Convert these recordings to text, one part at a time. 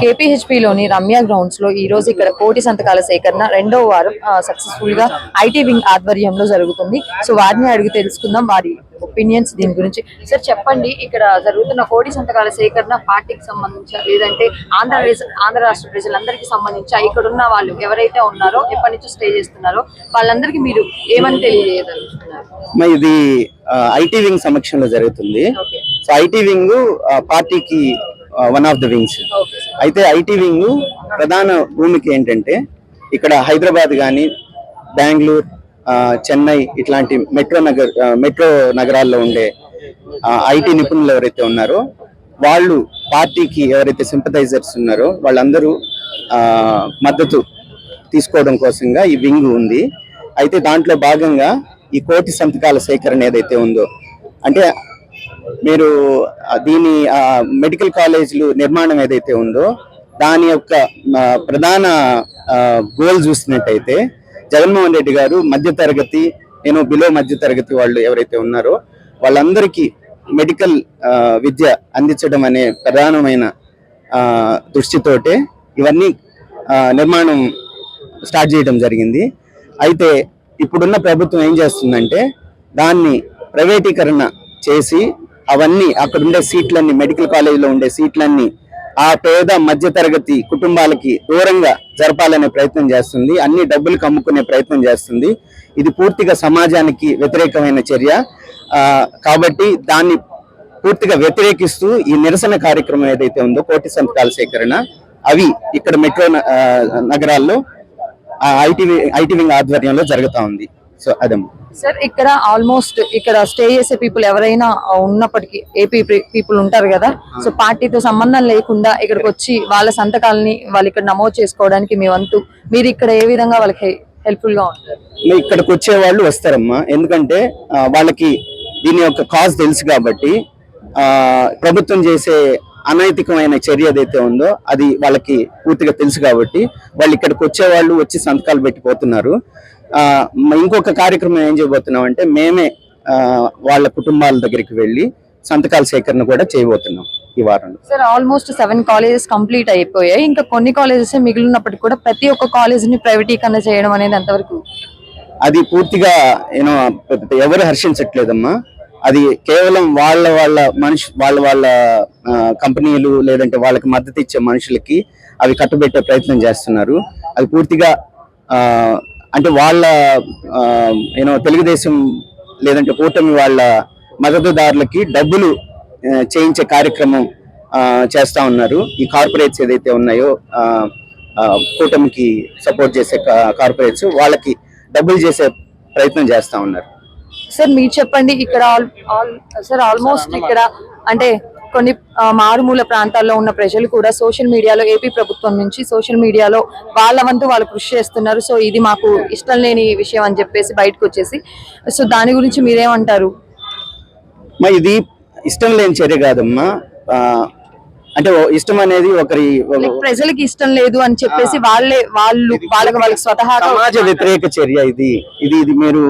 కేపీహెచ్పిలోని రమ్య గ్రౌండ్స్లో ఈ రోజు ఇక్కడ కోటి సంతకాల సేకరణ రెండవ వారం సక్సెస్ఫుల్గా ఐటీ వింగ్ ఆధ్వర్యంలో జరుగుతుంది. సో వారిని అడిగి తెలుసుకుందాం వారి ఒపీనియన్స్ దీని గురించి. సార్ చెప్పండి ఇక్కడ జరుగుతున్న కోటి సంతకాల సేకరణ పార్టీకి సంబంధించి లేదంటే ఆంధ్ర ఆంధ్ర రాష్ట్ర ప్రజలందరికీ సంబంధించి ఇక్కడ ఉన్న వాళ్ళు ఎవరైతే ఉన్నారో ఎప్పటి నుంచి స్టే చేస్తున్నారో వాళ్ళందరికీ మీరు ఏమని ఇది ఐటీ వింగ్ సమక్షంలో జరుగుతుంది. సో ఐటీ వింగ్ పార్టీకి వన్ ఆఫ్ ద వింగ్స్ అయితే ఐటీ వింగ్ ప్రధాన భూమికి ఏంటంటే ఇక్కడ హైదరాబాద్ కానీ బెంగళూరు చెన్నై ఇట్లాంటి మెట్రో నగర్ మెట్రో నగరాల్లో ఉండే ఐటీ నిపుణులు ఎవరైతే ఉన్నారో వాళ్ళు పార్టీకి ఎవరైతే సింపథైజర్స్ ఉన్నారో వాళ్ళందరూ మద్దతు తీసుకోవడం కోసంగా ఈ వింగ్ ఉంది. అయితే దాంట్లో భాగంగా ఈ కోటి సంతకాల సేకరణ ఏదైతే ఉందో అంటే మీరు దీని మెడికల్ కాలేజీలు నిర్మాణం ఏదైతే ఉందో దాని యొక్క ప్రధాన గోల్ చూసినట్టయితే జగన్మోహన్ రెడ్డి గారు మధ్య తరగతి నేను బిలో మధ్య తరగతి వాళ్ళు ఎవరైతే ఉన్నారో వాళ్ళందరికీ మెడికల్ విద్య అందించడం అనే ప్రధానమైన దృష్టితోటే ఇవన్నీ నిర్మాణం స్టార్ట్ చేయడం జరిగింది. అయితే ఇప్పుడున్న ప్రభుత్వం ఏం చేస్తుందంటే దాన్ని ప్రైవేటీకరణ చేసి అవన్నీ అక్కడ ఉండే సీట్లన్నీ మెడికల్ కాలేజీలో ఉండే సీట్లన్నీ ఆ పేద మధ్య తరగతి కుటుంబాలకి దూరంగా జరపాలనే ప్రయత్నం చేస్తుంది. అన్ని డబ్బులు కమ్ముకునే ప్రయత్నం చేస్తుంది. ఇది పూర్తిగా సమాజానికి వ్యతిరేకమైన చర్య. కాబట్టి దాన్ని పూర్తిగా వ్యతిరేకిస్తూ ఈ నిరసన కార్యక్రమం ఏదైతే ఉందో కోటి సంతకాల సేకరణ అవి ఇక్కడ మెట్రో న- నగరాల్లో ఐటీ ఐటీ వింగ్ ఆధ్వర్యంలో జరుగుతూ ఉంది. సో అదమ్మా సార్ ఇక్కడ ఆల్మోస్ట్ ఇక్కడ స్టే చేసే పీపుల్ ఎవరైనా ఉన్నప్పటికీ ఏపీ పీపుల్ ఉంటారు కదా? సో పార్టీతో సంబంధం లేకుండా ఇక్కడికి వచ్చి వాళ్ళ సంతకాలని వాళ్ళు ఇక్కడ నమోదు చేసుకోవడానికి మీ వంతు మీరు ఇక్కడ ఏ విధంగా వాళ్ళకి హెల్ప్ఫుల్గా ఉంటారు? ఇక్కడికి వచ్చే వాళ్ళు వస్తారమ్మా. ఎందుకంటే వాళ్ళకి దీని యొక్క కాజ్ తెలుసు కాబట్టి ఆ, ప్రభుత్వం చేసే అనైతికమైన చర్య ఏదైతే ఉందో అది వాళ్ళకి పూర్తిగా తెలుసు కాబట్టి వాళ్ళు ఇక్కడికి వచ్చే వాళ్ళు వచ్చి సంతకాలు పెట్టిపోతున్నారు ఇంకొక కార్యక్రమం ఏం చేయబోతున్నాం అంటే మేమే వాళ్ళ కుటుంబాల దగ్గరికి వెళ్ళి సంతకాల సేకరణ కూడా చేయబోతున్నాం ఈ వారంలో. Sir almost seven colleges complete అయిపోయాయి. ఇంకా కొన్ని కాలేజెస్ మిగిలినప్పటికీ కూడా ప్రతి ఒక్క కాలేజ్ని ప్రైవేటీకరణ చేయడం అనేది ఎంతవరకు? అది పూర్తిగా యూనో ఎవరు హర్షించట్లేదమ్మా. అది కేవలం వాళ్ళ వాళ్ళ మనిషి వాళ్ళ వాళ్ళ కంపెనీలు లేదంటే వాళ్ళకి మద్దతు ఇచ్చే మనుషులకి అవి కట్టుబెట్టే ప్రయత్నం చేస్తున్నారు. అది పూర్తిగా అంటే వాళ్ళ యూనో తెలుగుదేశం లేదంటే కూటమి వాళ్ళ మద్దతుదారులకి డబ్బులు చేయించే కార్యక్రమం చేస్తా ఉన్నారు. ఈ కార్పొరేట్స్ ఏదైతే ఉన్నాయో కూటమికి సపోర్ట్ చేసే కార్పొరేట్స్ వాళ్ళకి డబ్బులు చేసే ప్రయత్నం చేస్తా ఉన్నారు. సార్ మీరు చెప్పండి ఇక్కడ ఆల్ ఆల్ సార్ ఆల్మోస్ట్ ఇక్కడ అంటే కొన్ని మారుమూల ప్రాంతాల్లో ఉన్న ప్రజలు కూడా సోషల్ మీడియాలో ఏపీ ప్రభుత్వం నుంచి సోషల్ మీడియాలో వాళ్ళ వంతు వాళ్ళు కృషి చేస్తున్నారు. సో ఇది మాకు ఇష్టం లేని విషయం అని చెప్పేసి బయటకు వచ్చేసి సో దాని గురించి మీరేమంటారు? ఇది ఇష్టం లేని చర్య కాదమ్మా. అంటే ఇష్టం అనేది ఒకరి ప్రజలకి ఇష్టం లేదు అని చెప్పేసి వాళ్ళే వాళ్ళు వాళ్ళకి వాళ్ళకి స్వతహాగా సమాజ వ్యతిరేక చర్య ఇది. ఇది ఇది మీరు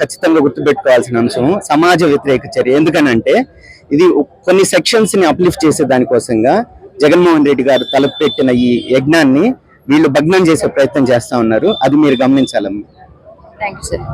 ఖచ్చితంగా గుర్తుపెట్టుకోవాల్సిన అంశం. సమాజ వ్యతిరేక చర్య. ఎందుకనంటే ఇది కొన్ని సెక్షన్స్ని అప్లిఫ్ట్ చేసే దానికోసంగా జగన్మోహన్ రెడ్డి గారు తలపెట్టిన ఈ యజ్ఞాన్ని వీళ్ళు భగ్నం చేసే ప్రయత్నం చేస్తా ఉన్నారు. అది మీరు గమనించాలమ్మా. Thank you sir